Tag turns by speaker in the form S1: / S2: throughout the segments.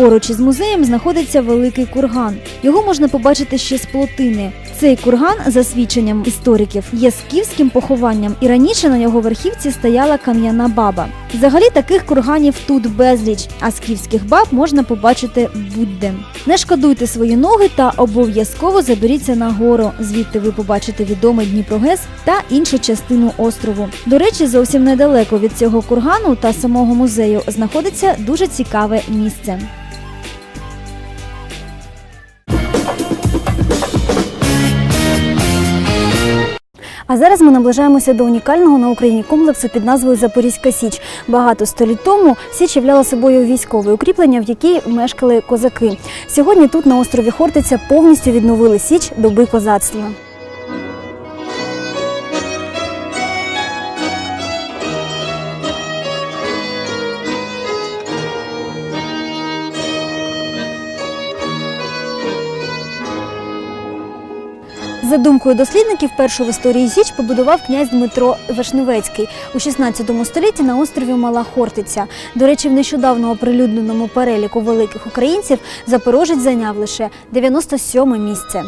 S1: Поруч із музеєм знаходиться великий курган. Його можна побачити ще з плотини. Цей курган, за свідченням істориків, є скіфським похованням, і раніше на його верхівці стояла кам'яна баба. Взагалі таких курганів тут безліч, а скіфських баб можна побачити будь-де. Не шкодуйте свої ноги та обов'язково заберіться на гору. Звідти ви побачите відомий Дніпрогес та іншу частину острову. До речі, зовсім недалеко від цього кургану та самого музею знаходиться дуже цікаве місце. А зараз ми наближаємося до унікального на Україні комплексу під назвою Запорізька Січ. Багато століть тому Січ являла собою військове укріплення, в якій мешкали козаки. Сьогодні тут на острові Хортиця повністю відновили Січ доби козацтва. За думкою дослідників, першу в історії Січ побудував князь Дмитро Вишневецький у 16 столітті на острові Мала Хортиця. До речі, в нещодавно оприлюдненому переліку великих українців Запорожець зайняв лише 97 місце.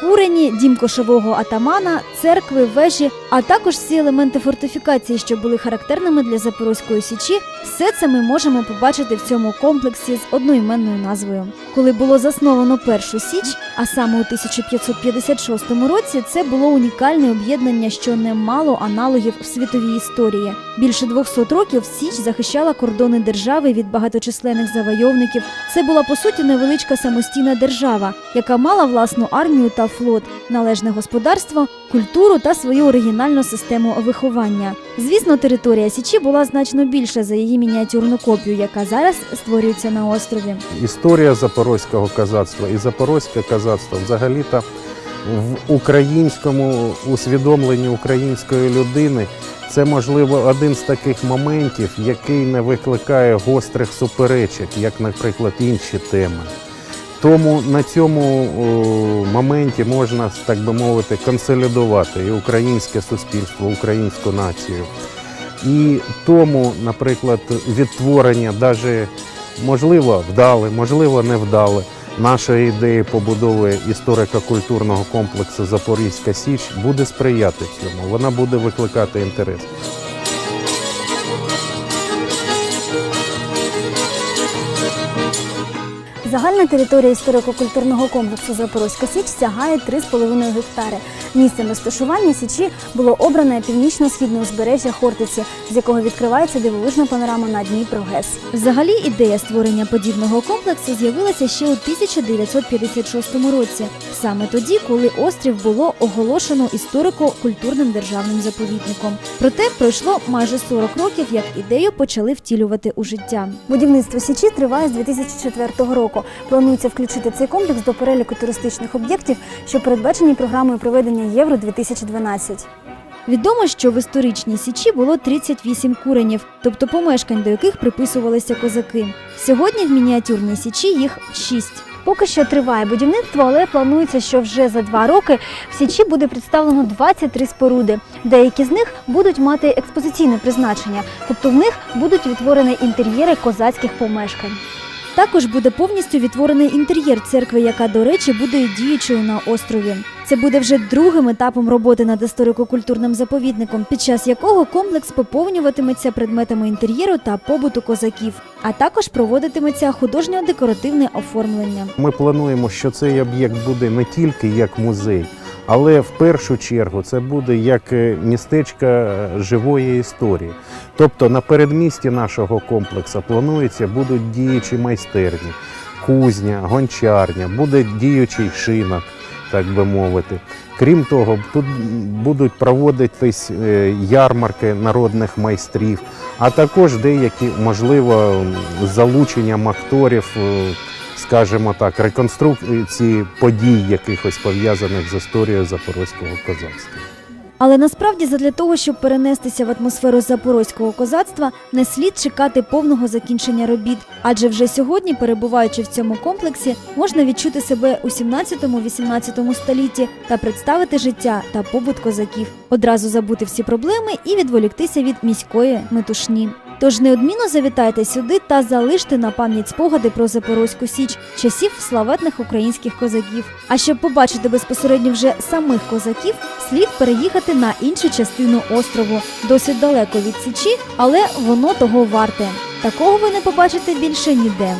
S1: Курені, дім кошового атамана, церкви, вежі, а також всі елементи фортифікації, що були характерними для Запорозької січі, все це ми можемо побачити в цьому комплексі з одноіменною назвою. Коли було засновано першу січ, а саме у 1556 році, це було унікальне об'єднання, що не мало аналогів в світовій історії. Більше 200 років Січ захищала кордони держави від багаточисленних завойовників. Це була по суті невеличка самостійна держава, яка мала власну армію та флот, належне господарство, культуру та свою оригінальну систему виховання. Звісно, територія Січі була значно більша за її мініатюрну копію, яка зараз створюється на острові.
S2: Історія запорозького козацтва і запорозьке козацтво взагалі-то в українському усвідомленні української людини це можливо один з таких моментів, який не викликає гострих суперечок, як, наприклад, інші теми. Тому на цьому моменті можна, так би мовити, консолідувати і українське суспільство, українську націю. І тому, наприклад, відтворення, навіть можливо, вдале, можливо, не вдале, нашої ідеї побудови історико-культурного комплексу Запорізька Січ буде сприяти цьому. Вона буде викликати інтерес.
S1: Загальна територія історико-культурного комплексу Запорозька Січ сягає 3,5 гектари. Місцем розташування Січі було обране північно-східне узбережжя Хортиці, з якого відкривається дивовижна панорама на Дніпро ГЕС. Взагалі ідея створення подібного комплексу з'явилася ще у 1956 році, саме тоді, коли острів було оголошено історико-культурним державним заповідником. Проте пройшло майже 40 років, як ідею почали втілювати у життя. Будівництво Січі триває з 2004 року. Планується включити цей комплекс до переліку туристичних об'єктів, що передбачені програмою проведення Євро 2012 Відомо, що в історичній січі було 38 куренів, тобто помешкань, до яких приписувалися козаки. Сьогодні в мініатюрній січі їх 6. Поки що триває будівництво, але планується, що вже за два роки в січі буде представлено 23 споруди. Деякі з них будуть мати експозиційне призначення, тобто в них будуть відтворені інтер'єри козацьких помешкань. Також буде повністю відтворений інтер'єр церкви, яка, до речі, буде діючою на острові. Це буде вже другим етапом роботи над історико-культурним заповідником, під час якого комплекс поповнюватиметься предметами інтер'єру та побуту козаків, а також проводитиметься художньо-декоративне оформлення.
S2: Ми плануємо, що цей об'єкт буде не тільки як музей, але в першу чергу це буде як е, містечко е, живої історії. Тобто на передмісті нашого комплексу планується будуть діючі майстерні, кузня, гончарня, буде діючий шинок, так би мовити. Крім того, тут будуть проводитись е, ярмарки народних майстрів, а також деякі, можливо, з залученням акторів, скажімо так, реконструкції подій, якихось пов'язаних з історією запорозького козацтва.
S1: Але насправді, задля того, щоб перенестися в атмосферу запорозького козацтва, не слід чекати повного закінчення робіт, адже вже сьогодні, перебуваючи в цьому комплексі, можна відчути себе у 17-18 столітті та представити життя та побут козаків, одразу забути всі проблеми і відволіктися від міської метушні. Тож неодмінно завітайте сюди та залиште на пам'ять спогади про Запорозьку Січ часів славетних українських козаків. А щоб побачити безпосередньо вже самих козаків, слід переїхати на іншу частину острову, досить далеко від Січі, але воно того варте. Такого ви не побачите більше ніде.